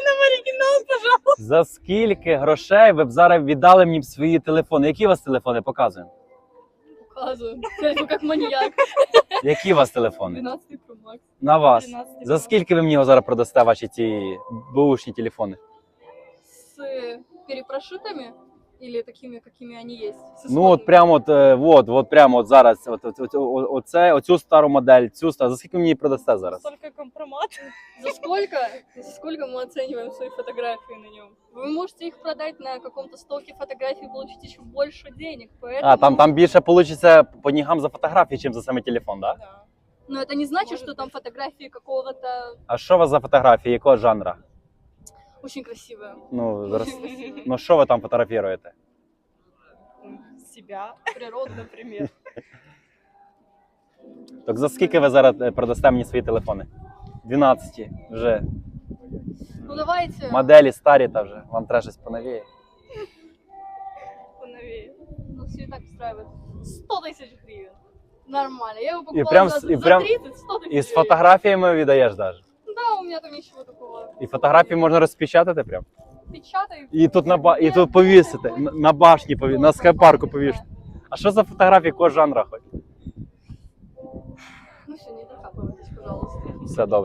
оригінал, пожалуйста. За скільки грошей ви б зараз віддали мені б свої телефони? Які у вас телефони? Показуємо. Показую. Скажу, как маньяк. Які у вас телефони? 12 Pro Max. На вас. 13 За скільки ви мені його зараз продасте ваші ці бушні телефони? З перепрошитами или такими, какими они есть? С Ну от исходными? прямо от, е, от, от прямо от зараз, от, от, от, о- оце, оцю стару модель, цю стару. За скільки ви мені її продасте зараз? Столько компромат. За сколько? За сколько мы оцениваем свои фотографии на нем? Вы можете их продать на каком-то стоке фотографий и получить еще больше денег. Поэтому... А, там, там більше вийде по нігам за фотографії, чим за саме телефон, так? Да? Да. Но это не значит, Может что там быть. фотографии какого-то А що у вас за фотографії? Якого жанра? очень красивые. Ну, зараз- ну що ви там фотографуєте? Себя, природу, например. Так за скільки ви зараз е, продасте мені свої телефони? 12 вже. Ну давайте. Моделі старі та вже. Вам треба щось поновіє. Поновее. Ну, все и так устраивает. 100 тысяч гривен. Нормально. Я его покупала прям за, с- и за прям 30, 100 тысяч І з гривен. фотографіями віддаєш навіть. Там ничего такого. І фотографії можна розпечатати прям. Печатаю. І тут на ба... і тут повісити. На, на башні пові... на скайпарку повісити. А що за фотографії якого жанра хоч? Ну все, не докапывайтесь, пожалуйста. Все добре.